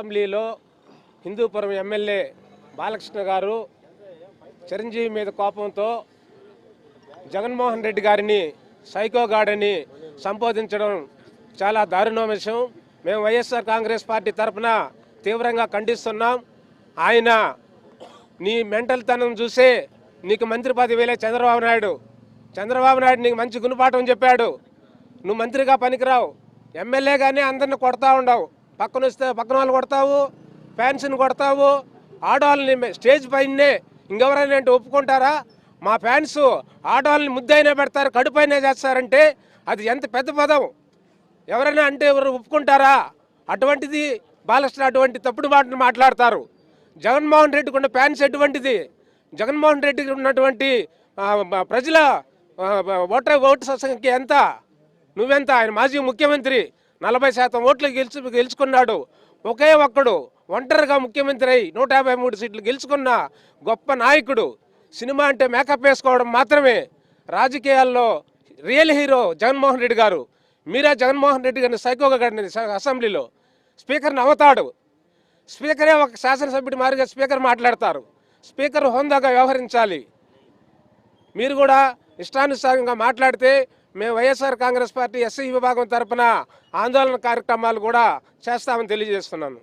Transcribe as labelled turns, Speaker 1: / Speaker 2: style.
Speaker 1: అసెంబ్లీలో హిందూపురం ఎమ్మెల్యే బాలకృష్ణ గారు చిరంజీవి మీద కోపంతో జగన్మోహన్ రెడ్డి గారిని సైకోగాడని సంబోధించడం చాలా దారుణ విషయం. మేము వైఎస్ఆర్ కాంగ్రెస్ పార్టీ తరఫున తీవ్రంగా ఖండిస్తున్నాం. ఆయన నీ మెంటల్తనం చూసే నీకు మంత్రి పదవిలే చంద్రబాబు నాయుడు. చంద్రబాబు నాయుడు నీకు మంచి గుణపాఠం చెప్పాడు. నువ్వు మంత్రిగా పనికిరావు. ఎమ్మెల్యేగానే అందరిని కొడతా ఉండవు. పక్కన వస్తే పక్కన వాళ్ళు కొడతావు ఫ్యాన్స్ని కొడతావు ఆడవాళ్ళని స్టేజ్ పైనే ఇంకెవరైనా అంటే ఒప్పుకుంటారా? మా ఫ్యాన్స్ ఆడవాళ్ళని ముద్దైనా పెడతారు కడుపైనా చేస్తారంటే అది ఎంత పెద్ద పదం. ఎవరైనా అంటే ఎవరు ఒప్పుకుంటారా? అటువంటిది బాలకృష్ణ అటువంటి తప్పుడు మాటలు మాట్లాడతారు. జగన్మోహన్ రెడ్డికి ఉన్న ఫ్యాన్స్ ఎటువంటిది? జగన్మోహన్ రెడ్డికి ఉన్నటువంటి ప్రజల ఓటర్ ఓటు సంఖ్య ఎంత? నువ్వెంత? ఆయన మాజీ ముఖ్యమంత్రి. నలభై శాతం ఓట్లు గెలుచు గెలుచుకున్నాడు. ఒకే ఒక్కడు ఒంటరిగా ముఖ్యమంత్రి అయి నూట యాభై మూడు సీట్లు గెలుచుకున్న గొప్ప నాయకుడు. సినిమా అంటే మేకప్ వేసుకోవడం మాత్రమే. రాజకీయాల్లో రియల్ హీరో జగన్మోహన్ రెడ్డి గారు. మీరా జగన్మోహన్ రెడ్డి గారిని సైకోగా గడినది అసెంబ్లీలో. స్పీకర్ని అవుతాడు స్పీకరే ఒక శాసనసభ్యుడి మారిగా స్పీకర్ మాట్లాడతారు. స్పీకర్ హోందాగా వ్యవహరించాలి. మీరు కూడా ఇష్టానుసారంగా మాట్లాడితే మేము వైఎస్ఆర్ కాంగ్రెస్ పార్టీ ఎస్సీ విభాగం తరపున ఆందోళన కార్యక్రమాలు కూడా చేస్తామని తెలియజేస్తున్నాను.